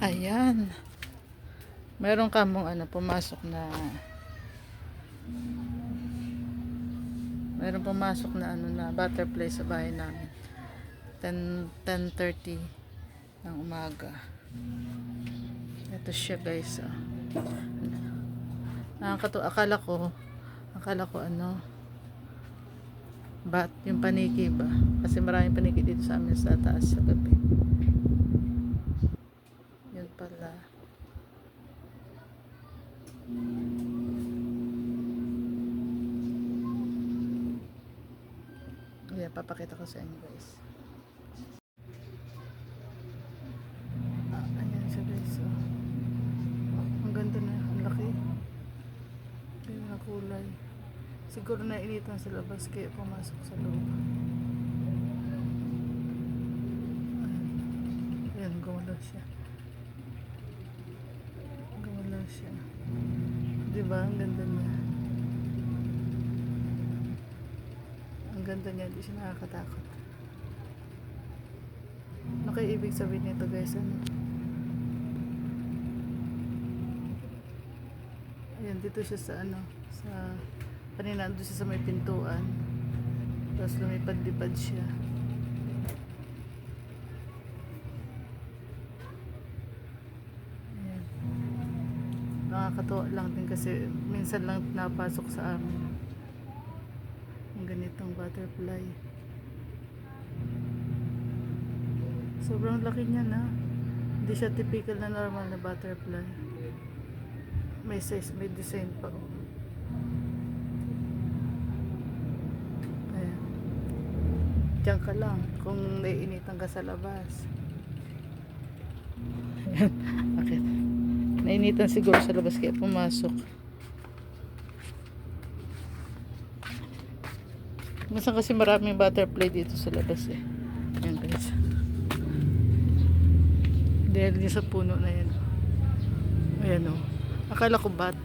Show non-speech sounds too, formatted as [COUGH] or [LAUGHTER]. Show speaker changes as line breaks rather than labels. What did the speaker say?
Ayan. Meron ka mong ano, pumasok na Meron pumasok na ano na butterfly sa bahay namin. 10 10:30 ng umaga. Ito siya guys. Oh. Nakakatu akala ko akala ko ano bat yung paniki ba kasi maraming paniki dito sa amin sa taas sa gabi Ayan, papakita ko sa inyo guys. Ah, ayan siya guys. Oh. Ang ganda na, ang laki. Ayan na kulay. Siguro na initan sa labas kaya pumasok sa loob. Ayan, gumalaw siya. Gumalaw siya. Diba? Ang ganda niya. Ang ganda niya, hindi siya nakakatakot. Ano kaya ibig sabihin nito guys? Ano? Ayan, dito siya sa ano, sa, kanina doon siya sa may pintuan. Tapos lumipad-lipad siya. Ayan. Nakakatuwa lang din kasi minsan lang napasok sa amin ang ganitong butterfly. Sobrang laki niya na. Hindi siya typical na normal na butterfly. May size, may design pa. Ayan. Diyan ka lang kung naiinitan ka sa labas. [LAUGHS] Nainitan siguro sa labas kaya pumasok. Minsan kasi maraming butterfly dito sa labas eh. Ayan guys. Dahil sa puno na yan. Ayan o. Akala ko bat.